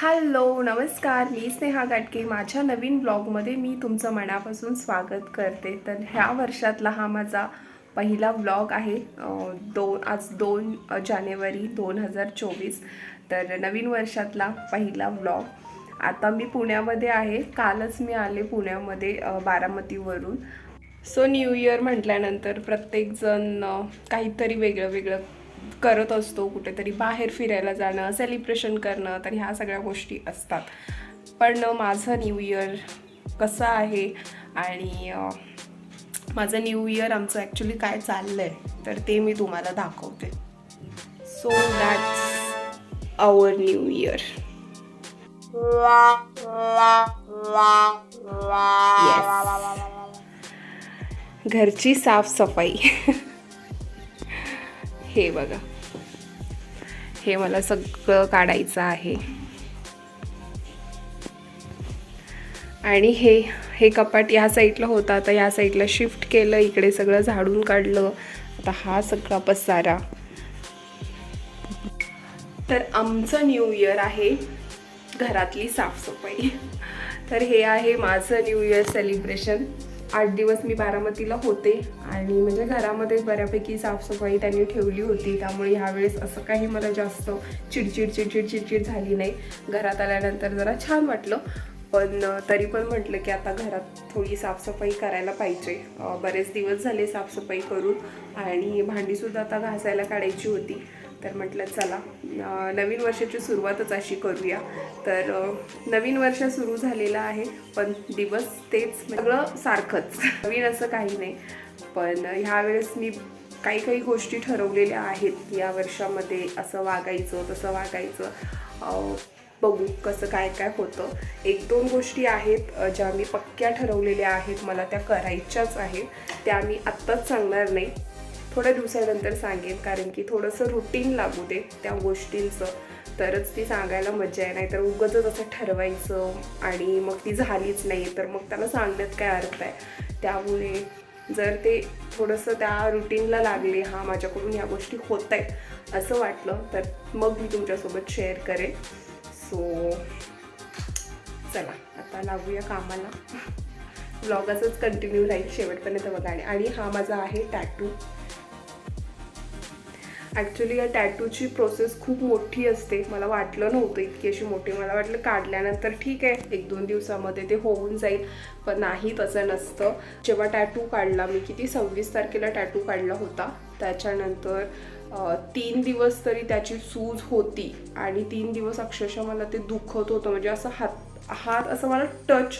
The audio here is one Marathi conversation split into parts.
हॅलो नमस्कार. मी स्नेहा गाटके माझ्या नवीन ब्लॉगमध्ये मी तुमचं मनापासून स्वागत करते. तर ह्या वर्षातला हा माझा पहिला ब्लॉग आहे. दोन आज दोन जानेवारी दोन हजार चोवीस. तर नवीन वर्षातला पहिला ब्लॉग. आता मी पुण्यामध्ये आहे. कालच मी आले पुण्यामध्ये बारामतीवरून. सो न्यू इयर म्हटल्यानंतर प्रत्येकजण काहीतरी वेगळं वेगळं करत असतो कुठेतरी बाहेर फिरायला जाणं सेलिब्रेशन करणं तर ह्या सगळ्या गोष्टी असतात. पण माझं न्यू इयर कसं आहे आणि माझं न्यू इयर आमचं ॲक्च्युली काय चाललं आहे तर ते मी तुम्हाला दाखवते. So that's our new year घरची साफसफाई. हे बघा. हे मला सगळं काढायचं आहे. आणि हे हे कपाट या साईडला होतं. आता या साईडला शिफ्ट केलं इकडे सगळं झाडून काढलं. आता हा सगळा पसारा. तर आमचं न्यू इयर आहे घरातली साफसफाई. तर हे आहे माझं न्यू इयर सेलिब्रेशन. आठ दिवस मी बारामतीला होते आणि म्हणजे घरामध्ये बऱ्यापैकी साफसफाई त्यांनी ठेवली होती. त्यामुळे ह्यावेळेस असं काही मला जास्त चिडचिड चिडचिड चिडचिड झाली नाही. घरात आल्यानंतर जरा छान वाटलं. पण तरी पण म्हटलं की आता घरात थोडी साफसफाई करायला पाहिजे. बरेच दिवस झाले साफसफाई करून आणि भांडीसुद्धा आता घासायला काढायची होती. तर म्हटलं चला नवीन वर्षाची सुरुवातच अशी करूया. तर नवीन वर्ष सुरू झालेलं आहे पण दिवस तेच सगळं सारखंच. नवीन असं काही नाही. पण ह्यावेळेस मी काही काही गोष्टी ठरवलेल्या आहेत या वर्षामध्ये. असं वागायचं तसं वागायचं. बघू कसं काय काय होतं. एक दोन गोष्टी आहेत ज्या मी पक्क्या ठरवलेल्या आहेत. मला त्या करायच्याच आहेत. त्या मी आत्ताच सांगणार नाही. थोड्या दिवसानंतर सांगेन कारण की थोडंसं रुटीन लागू दे त्या गोष्टींचं. तरच ती सांगायला मजा आहे नाही तर उगतच असं ठरवायचं आणि मग ती झालीच नाही तर मग त्याला सांगण्यात काय अर्थ आहे? त्यामुळे जर ते थोडंसं त्या रुटीनला लागले हा माझ्याकडून या गोष्टी होत आहेत असं वाटलं तर मग मी तुमच्यासोबत शेअर करेन. सो चला आता लागूया कामाला. ब्लॉग असंच कंटिन्यू राहील शेवटपर्यंत बघा आणि हा माझा आहे टॅटू ॲक्च्युली या टॅटूची प्रोसेस खूप मोठी असते. मला वाटलं नव्हतं इतकी अशी मोठी. मला वाटलं काढल्यानंतर ठीक आहे एक दोन दिवसामध्ये ते होऊन जाईल. पण नाही तसं नसतं. जेव्हा टॅटू काढला मी किती सव्वीस तारखेला टॅटू काढला होता. त्याच्यानंतर तीन दिवस तरी त्याची सूज होती. आणि तीन दिवस अक्षरशः मला ते दुखत होतं. म्हणजे असं हात हात असं मला टच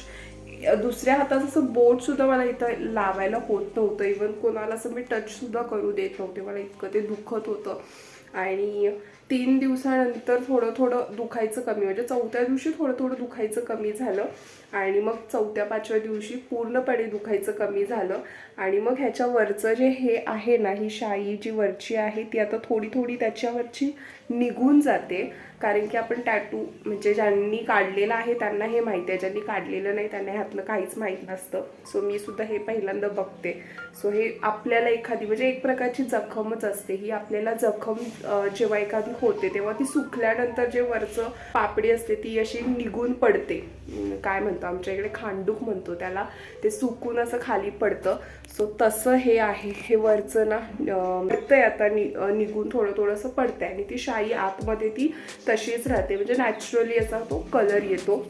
दुसऱ्या हाताचं असं बोट सुद्धा मला इथं लावायला होत नव्हतं. इवन कोणाला असं मी टच सुद्धा करू देत नव्हते. मला इतकं ते दुखत होतं. आणि तीन दिवसानंतर थोडं थोडं दुखायचं कमी. म्हणजे चौथ्या दिवशी थोडं थोडं दुखायचं कमी झालं. आणि मग चौथ्या पाचव्या दिवशी पूर्णपणे दुखायचं कमी झालं. आणि मग ह्याच्यावरचं जे हे आहे ना ही शाई जी वरची आहे ती आता थोडी थोडी त्याच्यावरची निघून जाते. कारण की आपण टॅटू म्हणजे ज्यांनी काढलेलं आहे त्यांना हे माहिती आहे. ज्यांनी काढलेलं नाही त्यांना ह्यातलं काहीच माहीत नसतं. सो मी सुद्धा हे पहिल्यांदा बघते. सो हे आपल्याला एखादी म्हणजे एक प्रकारची जखमच असते. ही आपल्याला जखम जेव्हा एखादी होते तेव्हा ती सुकल्यानंतर जे वरचं पापडी असते ती अशी निघून पडते. काय म्हणते आमच्या इकडे खांडूक म्हणतो. त्याला ते सुकून असं खाली पडतं. सो तसं हे आहे. हे वरचं ना पडतंय आता नि निघून थोडं थोडंसं पडतंय. आणि ती शाई आतमध्ये ती तशीच राहते. म्हणजे नॅचरली असा तो कलर येतो.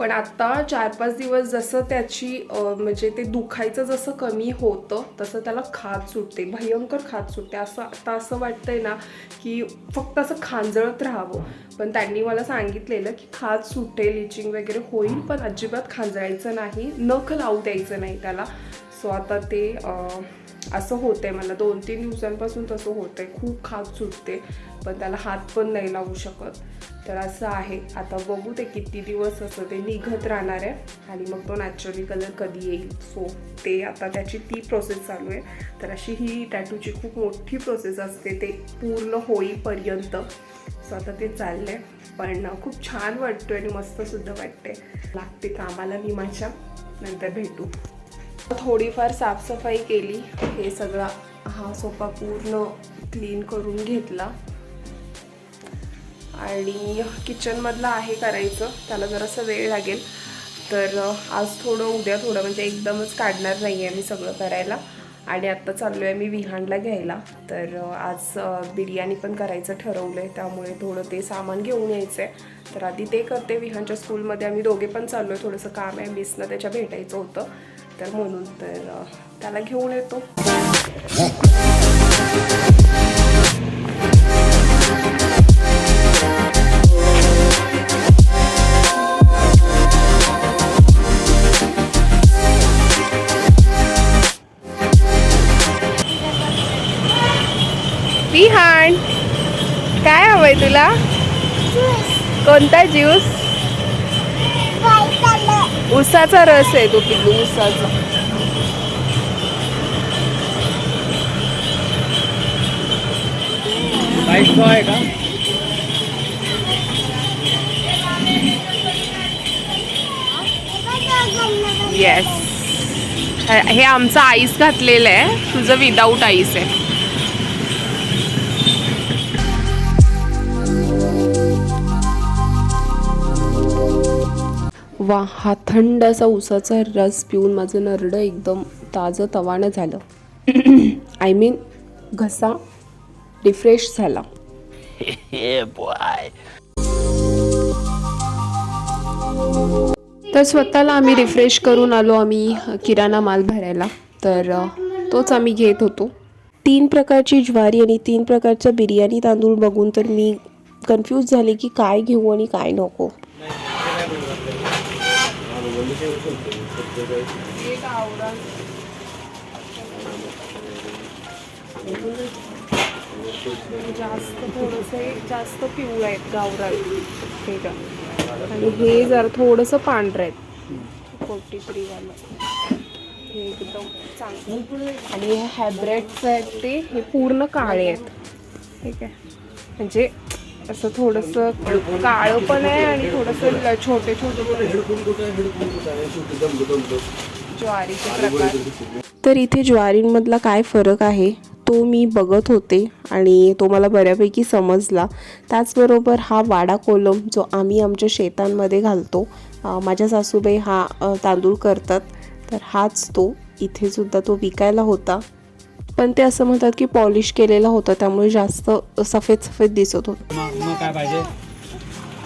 पण आत्ता चार पाच दिवस जसं त्याची म्हणजे ते दुखायचं जसं कमी होतं तसं त्याला खाज सुटते भयंकर खाज सुटते. असं आता असं वाटतंय ना की फक्त असं खांजळत राहावं. पण त्यांनी मला सांगितलेलं की खाज सुटेल इचिंग वगैरे होईल पण अजिबात खांजळायचं नाही नख लावू द्यायचं नाही त्याला. सो आता ते असं होतंय मला. दोन तीन दिवसांपासून तसं होतंय. खूप खाज सुटते पण त्याला हात पण नाही लावू शकत. तर असं आहे. आता बघू ते किती दिवस असं ते निघत राहणार आहे. आणि मग तो नॅचरली कलर कधी येईल? सो ते आता त्याची ती प्रोसेस चालू आहे. तर अशी ही टॅटूची खूप मोठी प्रोसेस असते. ते पूर्ण होईपर्यंत. सो आता ते चाललं आहे पण खूप छान वाटतोय आणि मस्तसुद्धा वाटते लागते कामाला मी माझ्या. नंतर भेटू. थोडीफार साफसफाई केली हे सगळा हा सोफा पूर्ण क्लीन करून घेतला. आणि किचनमधला आहे करायचं त्याला जरासं वेळ लागेल. तर आज थोडं उद्या थोडं म्हणजे एकदमच काढणार नाही आहे मी सगळं करायला. आणि आत्ता चाललो आहे मी विहानला घ्यायला. तर आज बिर्याणी पण करायचं ठरवलं आहे त्यामुळे थोडं ते सामान घेऊन यायचं आहे तर आधी ते करते विहानच्या स्कूलमध्ये आम्ही दोघे पण चाललो आहे थोडंसं काम आहे मिसनं त्याच्या भेटायचं होतं. तर म्हणून तर त्याला घेऊन येतो. विहान काय हवंय तुला? कोणता ज्यूस उसाचा रस आहे तो पिल्लू उसाचा आहे का? येस हे आमचं आईस घातलेलं आहे. तुझं विदाऊट आईस आहे. वा हा थंड असा उसाचा रस पिऊन माझं नरडं एकदम ताजं तवानं झालं. आय मीन घसा रिफ्रेश झाला. तर स्वतःला आम्ही रिफ्रेश करून आलो आम्ही किराणा माल भरायला. तर तोच आम्ही घेत होतो. तीन प्रकारची ज्वारी आणि तीन प्रकारचा बिर्याणी तांदूळ बघून तर मी कन्फ्यूज झाले की काय घेऊ आणि काय नको. जास्त थोडंसं जास्त पिवळं आहेत गावराळ हे आहे आणि हे जरा थोडंसं पांढरं आहेत फोर्टी थ्रीवालं हे एकदम चांगलं आणि हे हॅब्रेडचं आहेत ते हे पूर्ण काळे आहेत ठीक आहे म्हणजे असं थोडंसं काळं पण आहे आणि थोडंसं छोटे छोटे ज्वारीचे प्रकार. तर इथे ज्वारींमधला काय फरक आहे तो मी बघत होते आणि तो मला बऱ्यापैकी समजला. त्याचबरोबर हा वाडा कोलम जो आम्ही आमच्या शेतांमध्ये घालतो माझ्या सासूबाई हा तांदूळ करतात. तर हाच तो इथे सुद्धा तो विकायला होता. पण ते असं म्हणतात की पॉलिश केलेला होता त्यामुळे जास्त सफेद सफेद दिसत होतं. मग मग काय पाहिजे?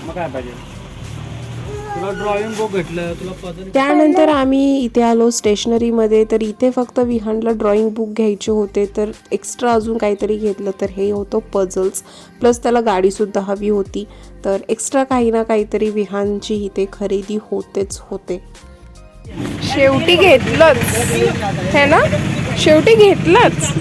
मग काय पाहिजे? तुला ड्रॉइंग बुक भेटलं तुला पदर त्यानंतर आम्ही इथे आलो स्टेशनरीमध्ये तर इथे फक्त विहानला ड्रॉइंग बुक घ्यायचे होते तर एक्स्ट्रा अजून काहीतरी घेतलं तर हे होतं पझल्स प्लस त्याला गाडीसुद्धा हवी होती तर एक्स्ट्रा काही ना काहीतरी विहानची इथे खरेदी होतेच होते. शेवटी घेतलंच. है ना? शेवटी घेतलंच.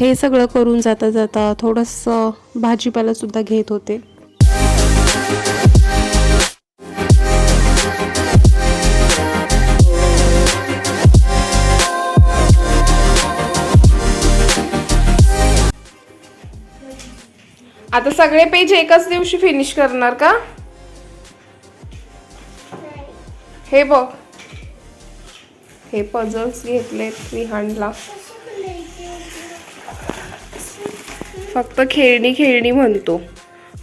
हे सगळं करून जाता जाता थोडंसं भाजीपाला सुद्धा घेत होते. आता सगळे पेज एकाच दिवशी फिनिश करणार का? हे बघ. हे पझल्स घेतलेत विहानला फक्त खेळणी खेळणी म्हणतो.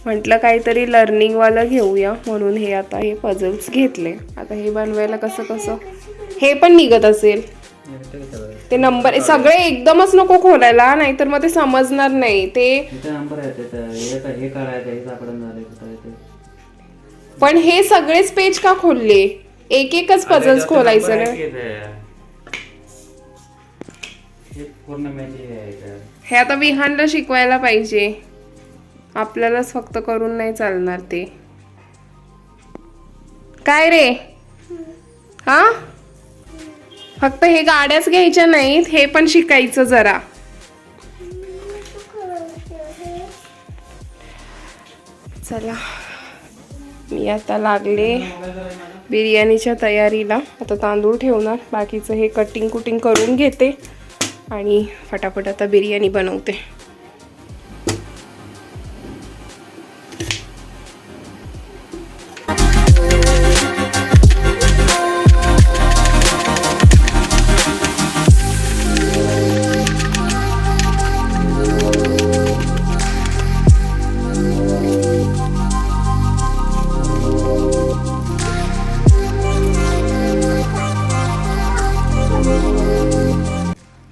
म्हटलं काहीतरी लर्निंगवालं घेऊया म्हणून हे आता हे पझल्स घेतले. आता हे बनवायला कसं कसं? हे पण निघत असेल. ते नंबर सगळे एकदमच नको खोलायला नाहीतर मग ते समजणार नाही. ते पण हे सगळेच पेज का खोलले? एक एकच पझल्स खोलायचं ना? हे पूर्ण मॅच हे आता विहानला शिकवायला पाहिजे. आपल्यालाच फक्त करून नाही चालणार ते. काय रे? हा? फक्त हे गाड्याच घ्यायच्या नाहीत हे पण शिकायचं जरा. चला. मी आता लागले बिर्याणीच्या तयारीला. आता तांदूळ ठेवणार. बाकीचं हे कटिंग कुटिंग करून घेते. आणि फटाफट आता बिर्याणी बनवते.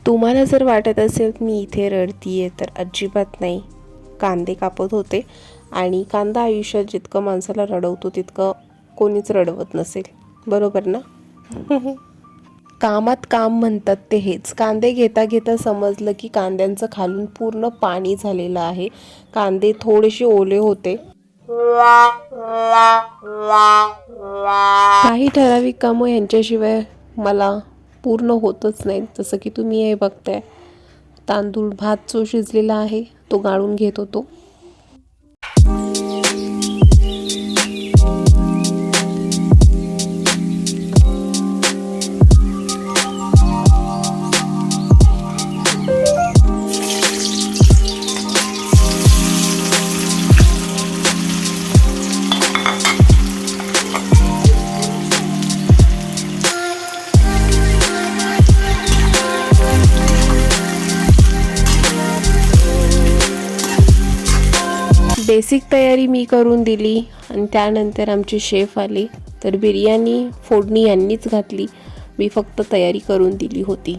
तुम्हाला जर वाटत असेल मी इथे रडतीये तर अजिबात नाही. कांदे कापत होते आणि कांदा आयुष्यात जितकं माणसाला रडवतो तितकं कोणीच रडवत नसेल. बरोबर ना? कामात काम म्हणतात ते हेच. कांदे घेता घेता समजलं की कांद्यांचं खालून पूर्ण पाणी झालेलं आहे. कांदे थोडेसे ओले होते. काही ठराविक कामं यांच्याशिवाय मला पूर्ण होतच नाहीत जसं की तुम्ही हे बघताय तांदूळ भात जो शिजलेला आहे तो गाळून घेत होतो. दिली आणि त्यानंतर आमचे शेफ आले. तर बिर्याणी फोडणी यांनीच घातली. मी फक्त तयारी करून दिली होती.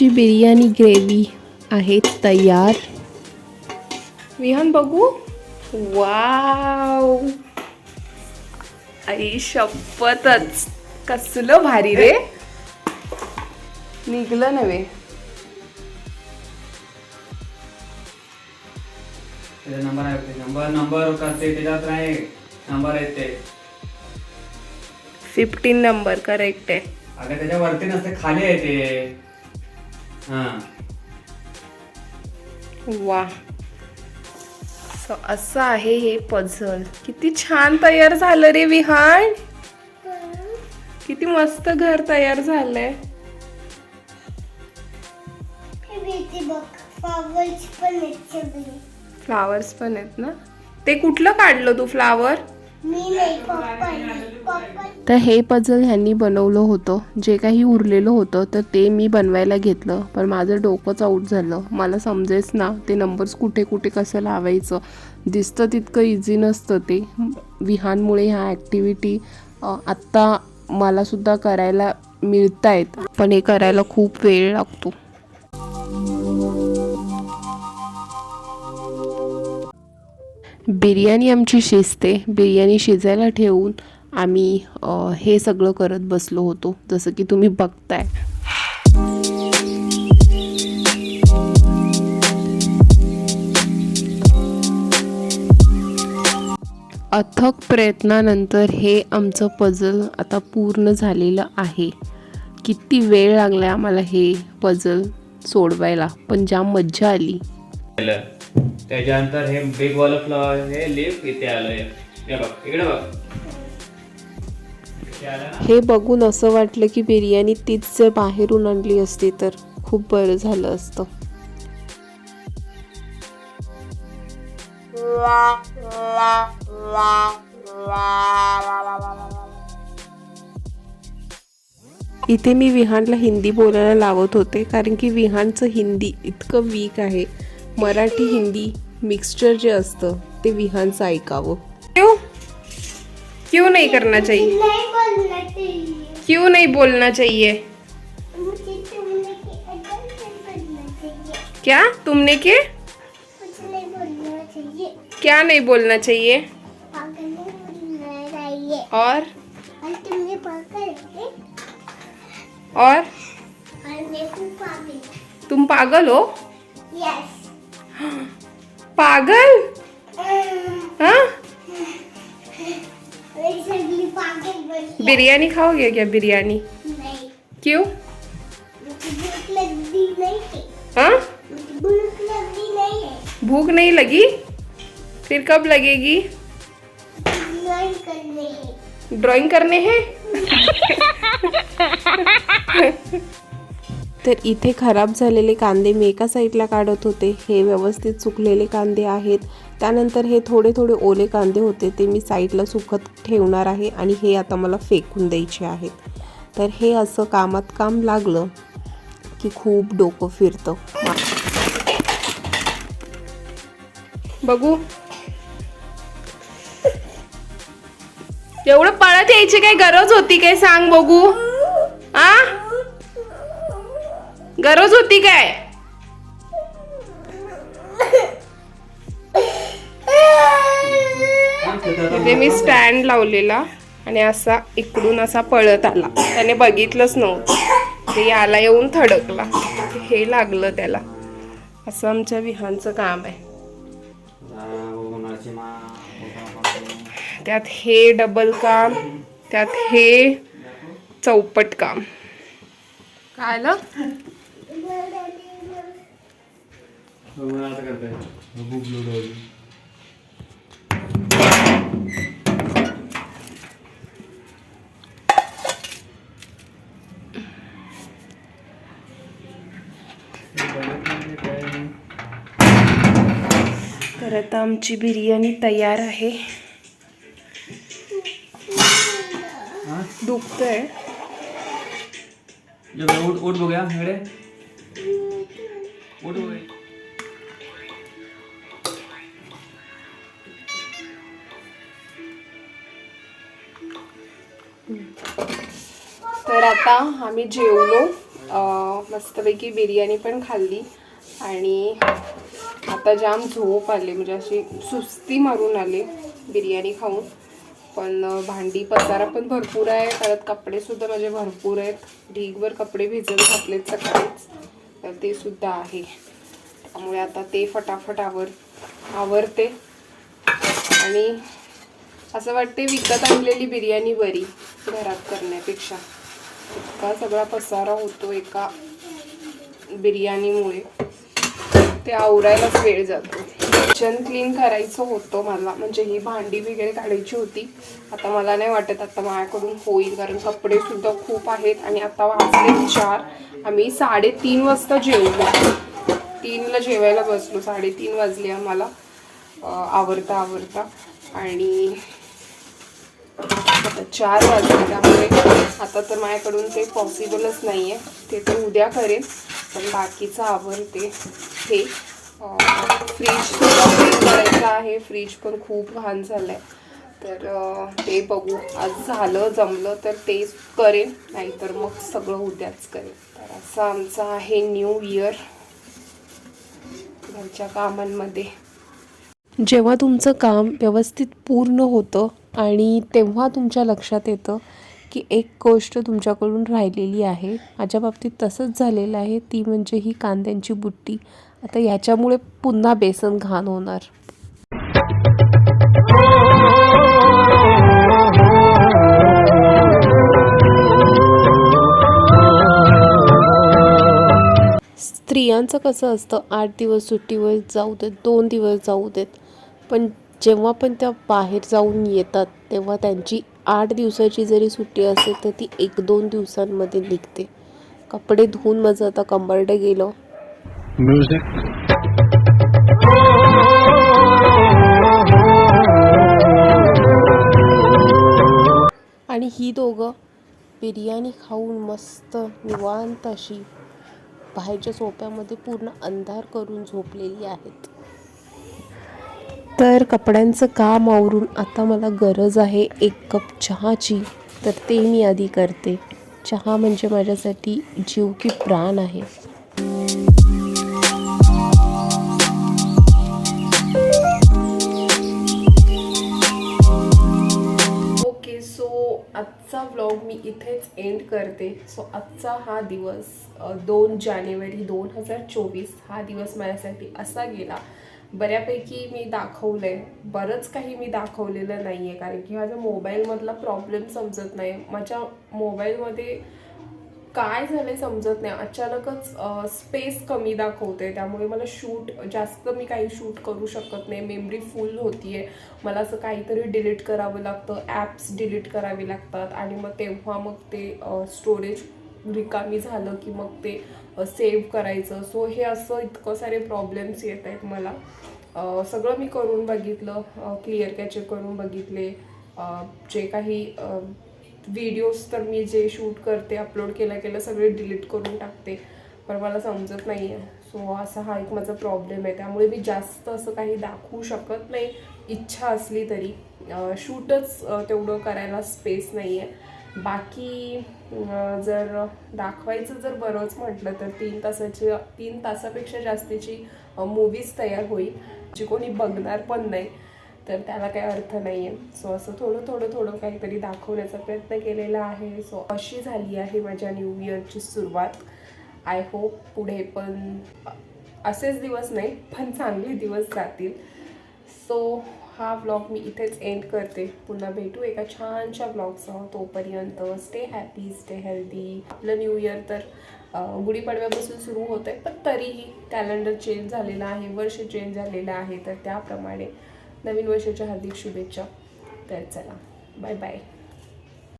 आमची बिर्याणी ग्रेव्ही आहे तयार. विहान बघू. वाव. आई शपथच. कसलं भारी रे. निघलं नव्हे. नंबर आहे नंबर नंबर करते त्याच्यात नाही. नंबर फिफ्टीन नंबर करेक्ट आहे. अगं त्याच्या वरती नसते खाली वा. So, असं आहे हे पझल किती छान तयार झालं रे विहान. किती मस्त घर तयार झालंय. फ्लॉवर्स पण आहेत फ्लावर्स पण आहेत ना? ते कुठलं काढलं तू फ्लावर तर हे पझल ह्यांनी बनवलं होतं. जे काही उरलेलं होतं तर ते मी बनवायला घेतलं. पण माझं डोकंच आऊट झालं. मला समजेच ना ते नंबर्स कुठे कुठे कसं लावायचं? दिसतं तितकं इझी नसतं ते. विहानमुळे ह्या ॲक्टिव्हिटी आत्ता मलासुद्धा करायला मिळत आहेत पण हे करायला खूप वेळ लागतो. बिर्याणी आमची शिजते. बिर्याणी शिजायला ठेवून आम्ही हे सगळं करत बसलो होतो. जसं की तुम्ही बघताय. अथक प्रयत्नानंतर हे आमचं पझल आता पूर्ण झालेलं आहे. किती वेळ लागला आम्हाला हे पझल सोडवायला पण ज्या मज्जा आली. त्याच्यानंतर हे बिग वाला फ्लॉवर हे लिफ इथे आलंय. हे बघ इकडे बघ. हे बघून असं वाटलं की बिर्याणी तीच जर बाहेरून आणली असती तर खूप बरं झालं असतं. इथे मी विहानला हिंदी बोलायला लावत होते कारण की विहानचं हिंदी इतकं वीक आहे. मराठी हिंदी मिक्सचर जे असतं ते विहानचं ऐकावं. क्यों? क्यों नहीं करना चाहिए? नाही बोलना चाहिए क्यों नहीं बोलना चाहिए? मुझे तुमने की अदर नहीं बोलना चाहिए क्या? तुमने के? कुछ नहीं बोलना चाहिए क्या नहीं बोलना चाहिए? पागल नहीं बोलना चाहिए और? और? तुमने पागल है और और मैं हूँ पागल तुम पागल हो? पागल? हाँ? मैं सगली पागल बनी बिरयानी खाओगे क्या बिरयानी? नहीं क्यों? मुझे भूख लगती नहीं है? हाँ मुझे भूख लगती नहीं है भूख नहीं लगी? फिर कब लगेगी? ड्राइंग करने हैं। ड्राइंग करणे हे? तर इथे खराब झालेले कांदे मी एका साईडला काढत होते. हे व्यवस्थित सुकलेले कांदे आहेत. त्यानंतर हे थोडे थोडे ओले कांदे होते ते मी साईडला सुकत ठेवणार आहे आणि हे आता मला फेकून द्यायचे आहेत. तर हे असं कामात काम लागलं की खूप डोकं फिरतं. बघू. एवढं पळत यायची काही गरज होती काय? सांग बघू. आ? गरज होती काय? तिथे मी स्टँड लावलेला आणि असा इकडून असा पळत आला. त्याने बघितलंच नव्हतं. ते याला येऊन थडकला. हे लागलं त्याला. असं आमच्या विहांचं काम आहे. त्यात हे डबल काम त्यात हे चौपट काम. काय आलं तर आता आमची बिर्याणी तयार आहे. दुखतंय. उठ उठ बघूया इकडे. उठ बघूया. तर आता आम्ही जेवलो. मस्तपैकी बिर्याणी पण खाल्ली. आणि आता जाम झोप आले. म्हणजे अशी सुस्ती मारून आले बिर्याणी खाऊन. पण भांडी पसारा पण भरपूर आहे. परत कपडेसुद्धा माझे भरपूर आहेत. ढीगभर कपडे भिजत घातलेत सकाळीच. तर ते सुद्धा आहे. त्यामुळे आता ते फटाफट आवर आवरते. आणि असं वाटते विकत आणलेली बिर्याणी बरी घरात करण्यापेक्षा. इतका सगळा पसारा होतो एका बिर्याणीमुळे. ते आवरायलाच वेळ जातो. किचन क्लीन करायचं होतं मला. म्हणजे ही भांडी वगैरे काढायची होती. आता मला नाही वाटत आता माझ्याकडून होईल. कारण कपडेसुद्धा खूप आहेत आणि आता वाजले चार. आम्ही साडेतीन वाजता जेवलो. तीनला जेवायला बसलो. साडेतीन वाजले आम्हाला. आवडता आवरता आवरता. आणि आता चार वाजले. त्यामुळे आता तर माझ्याकडून ते पॉसिबलच नाही आहे ते तर उद्या करेन पण बाकीचं आवडते हे फ्रीज करायचं आहे. फ्रीज पण खूप घाण झालं आहे तर ते बघू. आज झालं जमलं तर तेच करेन नाहीतर मग सगळं उद्याच करेन. तर असं आमचं आहे न्यू इयर घरच्या कामांमध्ये. जेव्हा तुमचं काम व्यवस्थित पूर्ण होतं आणि तेव्हा तुमच्या लक्षात येतं की एक गोष्ट तुमच्याकडून राहिलेली आहे. माझ्या बाबतीत तसंच झालेलं आहे. ती म्हणजे ही कांद्यांची बुट्टी. आता याच्यामुळे पुन्हा बेसन घाण होणार. स्त्रियांचं कसं असतं आठ दिवस सुट्टीवर जाऊ देत दोन दिवस जाऊ देत. पण जेव्हा पण त्या बाहेर जाऊन येतात तेव्हा त्यांची आठ दिवसाची जरी सुट्टी असेल तर ती एक दोन दिवसांमध्ये निघते. कपडे धुवून माझं आता कंबरडे गेलं. आणि ही दोघं बिर्याणी खाऊन मस्त निवांत अशी बाहेरच्या सोप्यामध्ये पूर्ण अंधार करून झोपलेली आहेत. तर कपड्यांचं काम आवरून आता मला गरज आहे एक कप चहाची. तर ते मी आधी करते. चहा म्हणजे माझ्यासाठी जीव की प्राण आहे. ओके सो आजचा व्लॉग मी इथेच एंड करते. सो आजचा हा दिवस दोन जानेवारी दोन हजार चोवीस हा दिवस माझ्यासाठी असा गेला. बऱ्यापैकी मी दाखवलं आहे बरंच काही मी दाखवलेलं नाही आहे कारण की माझ्या मोबाईलमधला प्रॉब्लेम समजत नाही. माझ्या मोबाईलमध्ये काय झालंय समजत नाही. अचानकच स्पेस कमी दाखवते त्यामुळे मला शूट जास्त मी काही शूट करू शकत नाही. मेमरी फुल होती आहे मला असं काहीतरी डिलीट करावं लागतं. ॲप्स डिलीट करावी लागतात. आणि मग तेव्हा मग ते स्टोरेज रिकामी झालं की मग ते सेव्ह करायचं. सो हे असं इतकं सारे प्रॉब्लेम्स येत आहेत मला. सगळं मी करून बघितलं. क्लिअर कॅचर करून बघितले. जे काही व्हिडिओज तर मी जे शूट करते अपलोड केल्या केलं सगळे डिलीट करून टाकते. पण मला समजत नाही आहे सो असा हा एक माझा प्रॉब्लेम आहे. त्यामुळे मी जास्त असं काही दाखवू शकत नाही. इच्छा असली तरी. शूटच तेवढं करायला स्पेस नाही आहे बाकी जर दाखवायचं जर बरंच म्हटलं तर तीन तासाची तीन तासापेक्षा जास्तीची मूवीज तयार होईल जी कोणी बघणार पण नाही. तर त्याला काही अर्थ नाही आहे सो असं थोडं थोडं थोडं काहीतरी दाखवण्याचा प्रयत्न केलेला आहे. सो अशी झाली आहे माझ्या न्यू इयरची सुरुवात. आय होप पुढे पण असेच दिवस नाही पण चांगले दिवस जातील. सो हा व्लॉग मी इथेच एंड करते. पुन्हा भेटू एका छानशा ब्लॉगसह तोपर्यंत स्टे हॅपी स्टे हेल्दी आपलं न्यू इयर तर गुढीपाडव्यापासून सुरू होत आहे पण तरीही कॅलेंडर चेंज झालेला आहे वर्ष चेंज झालेलं आहे. तर त्याप्रमाणे नवीन वर्षाच्या हार्दिक शुभेच्छा. तर चला बाय बाय